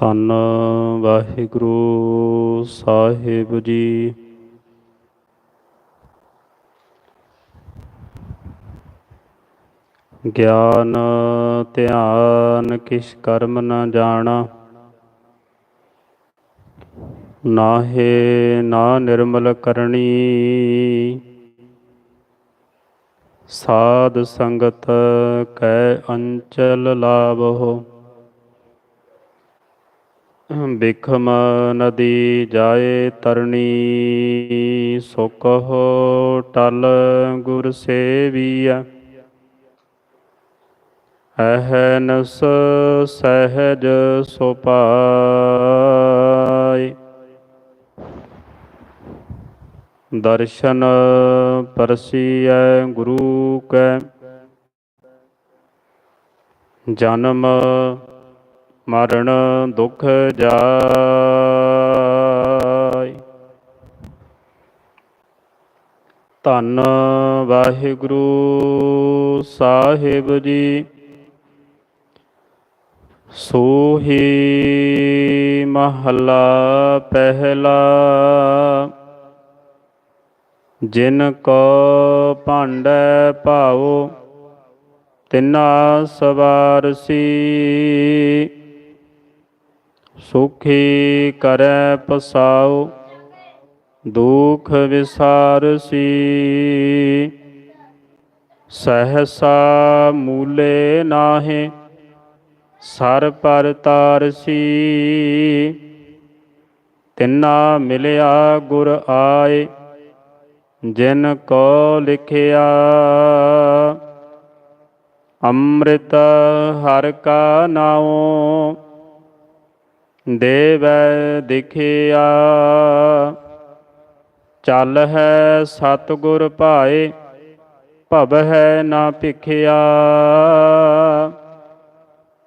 ਧੰਨ ਵਾਹਿਗੁਰੂ ਸਾਹਿਬ ਜੀ। ਗਿਆਨ, ਧਿਆਨ ਕਿਛ ਕਰਮ ਨ ਜਾਣਾ। ਨਾਹੇ ਨਾ ਨਿਰਮਲ ਕਰਨੀ। ਸਾਧ ਸੰਗਤ ਕੈ ਅੰਚਲ ਲਾਭੋ ਬਿਖਮ ਨਦੀ ਜਾਏ ਤਰਣੀ, ਸੁਕਹੁ ਟਲ ਗੁਰ ਸੇਵੀਐ। ਅਹਨਸ ਸਹਿਜ ਸੁਪਾਈ ਦਰਸ਼ਨ ਪਰਸੀਐ ਗੁਰੂ ਕੈ। ਜਨਮ ਮਰਨ ਦੁਖ ਜਾਇ ਧੰਨ ਵਾਹਿਗੁਰੂ ਸਾਹਿਬ ਜੀ, ਸੋਹੀ ਮਹੱਲਾ ਪਹਿਲਾ, ਜਿਨ ਕੋ ਭਾਂਡੈ ਭਾਉ ਤਿਨਾ ਸਵਾਰਸੀ। ਸੁਖੀ ਕਰੈ ਪਸਾਉ, ਦੁਖ ਵਿਸਾਰਸੀ ਸਹਸਾ ਮੂਲੇ ਨਾਹੇ, ਸਰ ਪਰ ਤਾਰਸੀ ਤਿਨਾ ਮਿਲਿਆ ਗੁਰ ਆਏ, ਜਿਨ ਕੋ ਲਿਖਿਆ। ਅੰਮ੍ਰਿਤ ਹਰ ਕਾ ਨਾਉ ਦੇਵੈ ਦਿਖਿਆ, ਚੱਲ ਹੈ ਸਤਿਗੁਰ ਭਾਏ, ਭਵ ਹੈ ਨਾ ਭਿਖਿਆ।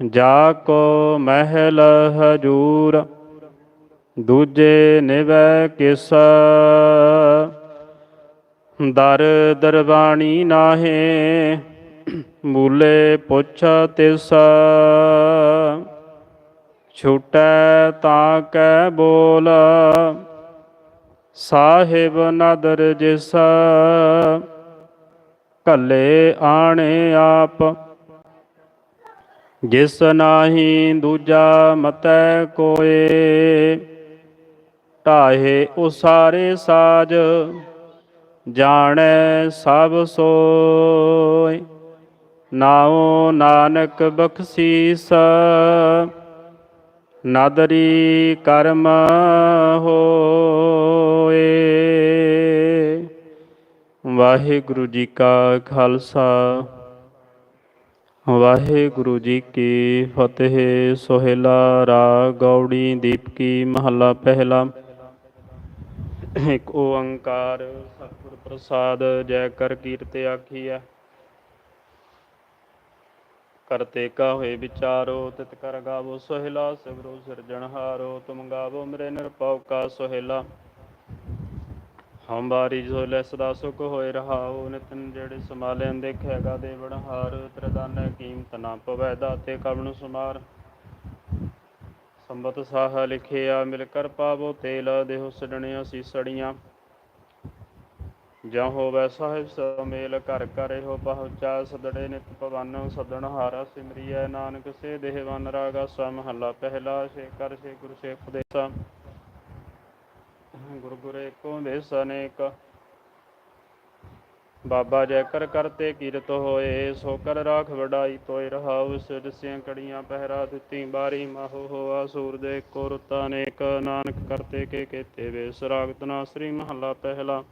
ਜਾ ਕੋ ਮਹਿਲ ਹਜੂਰ, ਦੂਜੇ ਨਿਵੈ ਕਿਸ। ਦਰ ਦਰਬਾਣੀ ਨਾਹੇ, ਮੂਲੇ ਪੁੱਛ ਤਿਸ। ਛੁਟੈ ਤਾਂ ਕੈ ਬੋਲ, ਸਾਹਿਬ ਨਦਰ ਜਿਸ ਕੱਲੇ ਆਣੇ ਆਪ। ਜਿਸ ਨਾਹੀ ਦੂਜਾ ਮਤੈ ਕੋਏ, ਢਾਹੇ ਉਸਾਰੇ ਸਾਜ, ਜਾਣੈ ਸਭ ਸੋਏ। ਨਾਉ ਨਾਨਕ ਬਖਸ਼ੀਸ। ਨਾਦਰੀ ਕਰਮ ਹੋਏ। ਵਾਹਿਗੁਰੂ ਜੀ ਕਾ ਖਾਲਸਾ, ਵਾਹਿਗੁਰੂ ਜੀ ਕੀ ਫਤਿਹ। ਸੋਹਿਲਾ ਰਾ ਗੌੜੀ ਦੀਪਕੀ ਮਹੱਲਾ ਪਹਿਲਾ। ਇੱਕ ਓੰਕਾਰ ਸਤਿਗੁਰ ਪ੍ਰਸਾਦ ਜੈ ਕਰ ਕੀਰਤ ਆਖੀਐ। ਕਰਤੇ ਕਾ ਵਿਚਾਰੋ, ਤਿਤ ਕਰ ਗਾਵੋ ਸੋਹਿਲਾ, ਸਗਰੋ ਸਿਰਜਣਹਾਰੋ ਤੁਮ ਗਾਵੋ ਮੇਰੇ ਨਿਰਭਉ ਕਾ ਸੋਹਿਲਾ। ਹਮ ਬਾਰੀ ਜੋ ਲੈ ਸਦਾ ਸੁਖ ਹੋਏ ਰਹਾਉ, ਨਿਤਨ ਜਿਹੜੇ ਸਮਾਲੇ ਦੇਖੇਗਾ ਦੇ ਬੜਹਾਰ ਤ੍ਰਦਾਨੈ ਕੀਮਤ ਨਾ ਪਵੈ, ਦਾਤੇ ਕਵਣ ਸੁਮਾਰ। ਸੰਬਤ ਸਾਹ ਲਿਖਿਆ, ਮਿਲ ਕਰ ਪਾਵੋ ਤੇਲ, ਦੇਹੁ ਸੜਣਿਆ ਸੀਸੜੀਆਂ ਜਾਂ ਹੋਵੈ ਸਾਹਿਬ ਸਮੇਲ, ਘਰ ਘਰੇ ਹੋ ਪਹੁੰਚਾ ਸਦੜੇ ਨਿਤ ਪਵਨ ਸਦਣ ਹਾਰਾ ਸਿਮਰੀਐ, ਨਾਨਕ ਸੇ ਦੇਹਵਨ ਰਾਗਾ ਸਾ ਮਹੱਲਾ ਪਹਿਲਾ ਸੇ ਕਰ ਸੇ ਗੁਰੂ ਸੇ ਉਪਦੇਸਾ। ਗੁਰ ਗੁਰ ਏਕੋ ਦੇਸ ਬਾਬਾ ਜੈ ਕਰਤੇ ਕੀਰਤ ਹੋਏ, ਸੋ ਕਰ ਰਾਖ ਵਡਾਈ ਤੋਇ ਰਹਾਉ, ਸਿਰ ਸਿਆਂ ਕੜੀਆਂ ਪਹਿਰਾ ਦਿੱਤੀ, ਬਾਰੀ ਮਾਹੋ ਹੋਆ ਦੇ ਏਕੋ ਰੁੱਤਾ ਅਨੇਕ। ਨਾਨਕ ਕਰਤੇ ਕੇ ਕੇਤੇ ਵੇ ਸਰਾਗਤ ਨਾ, ਸ੍ਰੀ ਮਹੱਲਾ ਪਹਿਲਾ।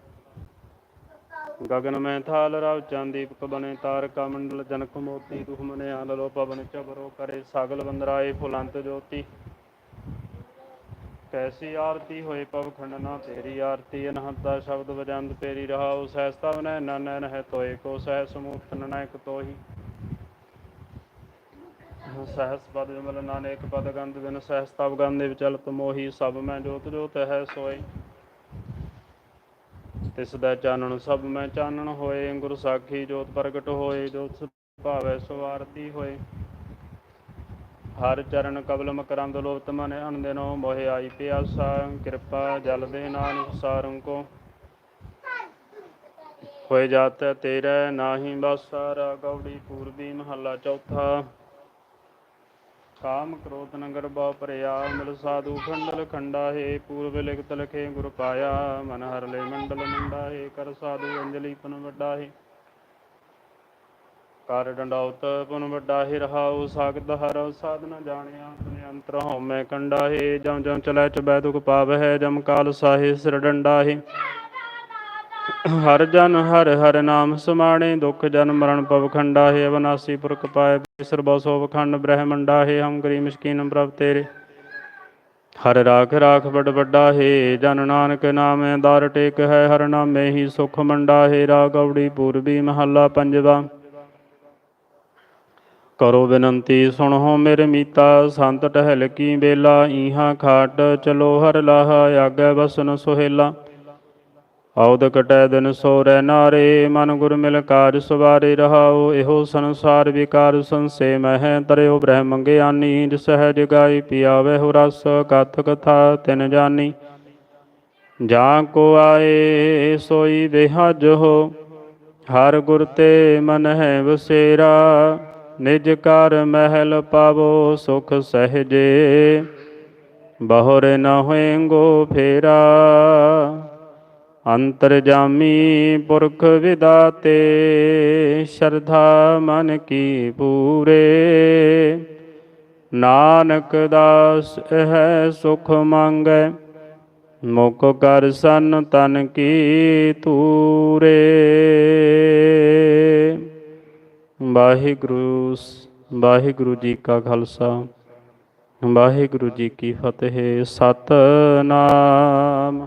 ਗਗਨ ਮੈਂ ਥਾਲ ਰਾਵ ਚਾਂਦੀਪਕ ਬਨੇ ਤਾਰਕਾ ਮੰਡਲ ਜਨਕ ਮੋਤੀ ਦੁਖ ਮਨੇ ਆਲ ਲੋਪਾ ਬਨੇ ਚਬਰੋ ਕਰੇ ਸਾਗਲ ਬੰਦਰਾਏ ਫੁਲੰਤ ਜੋਤੀ। ਕੈਸੀ ਆਰਤੀ ਹੋਏ ਪਵ ਖੰਡਨਾ, ਤੇਰੀ ਆਰਤੀ ਅਨਹਤ ਸ਼ਬਦ ਵਜੰਦ, ਤੇਰੀ ਰਹਾ ਉਸ ਐਸਤਾ ਬਨੈ ਨਨਨ ਹੈ ਤੋਏ ਕੋ ਸਹਿ ਸਮੂਤ ਨਨੈਕ ਤੋਹੀ। ਸਹਸ ਪਦ ਵਿਮਲ ਨਾਨਕ ਪਦ ਗੰਧ ਬਿਨ ਸਹਸ ਤਬ ਗੰਧ ਵਿਚਲਤ ਮੋਹੀ, ਸਭ ਮੈਂ ਜੋਤ ਜੋਤ ਹੈ ਸੋਈ। ਤਿਸ ਦਾ ਚਾਨਣ, ਸਭ ਮੈਂ ਚਾਨਣ ਹੋਏ ਗੁਰ ਸਾਖੀ ਜੋਤ ਪ੍ਰਗਟ ਹੋਏ, ਜੋਤ ਭਾਵੈ ਸੋ ਹੋਏ। ਹਰ ਚਰਨ ਕਬਲ ਮਕਰੰਦ ਲੋਪਤ ਮਨ ਅਨਦਿਨੋ ਮੋਹਿ ਆਈ ਪਿਆਸਾ, ਕਿਰਪਾ ਜਲ ਦੇ ਨਾਨਕ ਸਾਰੰ ਕੋ। ਹੋਏ ਜਾਤ ਤੇਰੇ ਨਾਹੀ ਬਾਸਾਰਾ ਗੌੜੀ ਪੂਰਬੀ ਮਹੱਲਾ ਚੌਥਾ। ਕਾਮ ਕ੍ਰੋਧ ਨਗਰ ਬਉ ਭਰਿਆ, ਮਿਲ ਸਾਧੂ ਖੰਡਲ ਖੰਡਾ ਹੈ ਪੂਰਬ ਲਿਖਤ ਲਖੇ ਗੁਰ ਪਾਇਆ, ਮਨ ਹਰ ਲੈ ਮੰਡਲ ਮੰਡਾ ਹੈ, ਕਰ ਸਾਧੂ ਅੰਜਲੀ ਪਨ ਵੱਡਾ ਹੈ। ਕਰ ਡੰਡਾਉਤ ਪੁਨ ਵੱਡਾ ਹੀ, ਰਹਾਉ ਸਾਗਤ ਹਰ ਸਾਧਨ ਜਾਣਿਆ ਤੁਨੇ ਅੰਤਰ ਹਉਮੈ ਕੰਡਾ ਹੈ। ਜਮ ਜਮ ਚਲੈ ਚਬੈ ਦੁਖ ਪਾਵਹਿ, ਜਮ ਕਾਲ ਸਾਹੇ ਸਿਰ ਡੰਡਾ ਹੈ। ਹਰ ਜਨ ਹਰ ਹਰ ਨਾਮ ਸਮਾਣੇ, ਦੁਖ ਜਨ ਮਰਨ ਪਵ ਖੰਡਾ ਹੈ ਅਵਨਾਸੀ ਪੁਰਖ ਪਾਏ ਸਰਬੋ ਸੋਭ ਖੰਡ ਬ੍ਰਹਮੰਡਾ ਹੈ ਹਮ ਗਰੀ ਮਸਕੀਨ ਪ੍ਰਭ ਤੇਰੇ। ਹਰ ਰਾਖ ਰਾਖ ਬੜ ਵੱਡਾ ਹੈ ਜਨ ਨਾਨਕ ਨਾਮੇ ਦਰ ਟੇਕ ਹੈ ਹਰ ਨਾਮੇ ਹੀ ਸੁਖ ਮੰਡਾ ਹੈ ਰਾ ਗੌੜੀ ਪੂਰਬੀ ਮਹੱਲਾ ਪੰਜਵਾ। ਕਰੋ ਬੇਨੰਤੀ, ਸੁਣੋ ਮੇਰੇ ਮੀਤਾ, ਸੰਤ ਟਹਿਲ ਕੀ ਬੇਲਾ, ਈਹਾ ਖਾਟ ਚਲੋ ਹਰ ਲਾਹ, ਆਗੇ ਬਸਨ ਸੁਹੇਲਾ। ਔਦ ਕਟੈ ਦਿਨ ਸੋ ਰਹਿ ਨਾਰੇ, ਮਨ ਗੁਰ ਮਿਲ ਕਾਜ ਸਵਾਰੇ ਰਹਾਉ, ਇਹੋ ਸੰਸਾਰ ਵਿਕਾਰ ਸੰਸੇ ਮਹਿ ਤਰਿਓ ਬ੍ਰਹਮ ਗਿਆਨੀ ਜਿ ਸਹਿਜ ਗਾਈ ਪਿਆਵੇ ਹੋ ਰਸ, ਕਥ ਕਥਾ ਤਿਨ ਜਾਨੀ। ਜਾਂ ਕੋ ਆਏ, ਸੋਈ ਬਿਹਜ ਹੋ, ਹਰ ਗੁਰ ਤੇ ਮਨ ਹੈ ਵਸੇਰਾ, ਨਿਜ ਕਰ ਮਹਿਲ ਪਾਵੋ, ਸੁਖ ਸਹਜੇ, ਬਹੁਰ ਨ ਹੋਏਂਗੋ ਫੇਰਾ। ਅੰਤਰ ਜਾਮੀ ਪੁਰਖ ਵਿਦਾਤੇ, ਸ਼ਰਧਾ ਮਨ ਕੀ ਪੂਰੇ। ਨਾਨਕ ਦਾਸ ਹੈ ਸੁਖ ਮੰਗੈ, ਮੁਖ ਕਰ ਸਨ ਤਨ ਕੀ ਤੂਰੇ ਵਾਹਿਗੁਰੂ ਵਾਹਿਗੁਰੂ ਜੀ ਕਾ ਖਾਲਸਾ, ਵਾਹਿਗੁਰੂ ਜੀ ਕੀ ਫਤਿਹ, ਸਤਨਾਮ।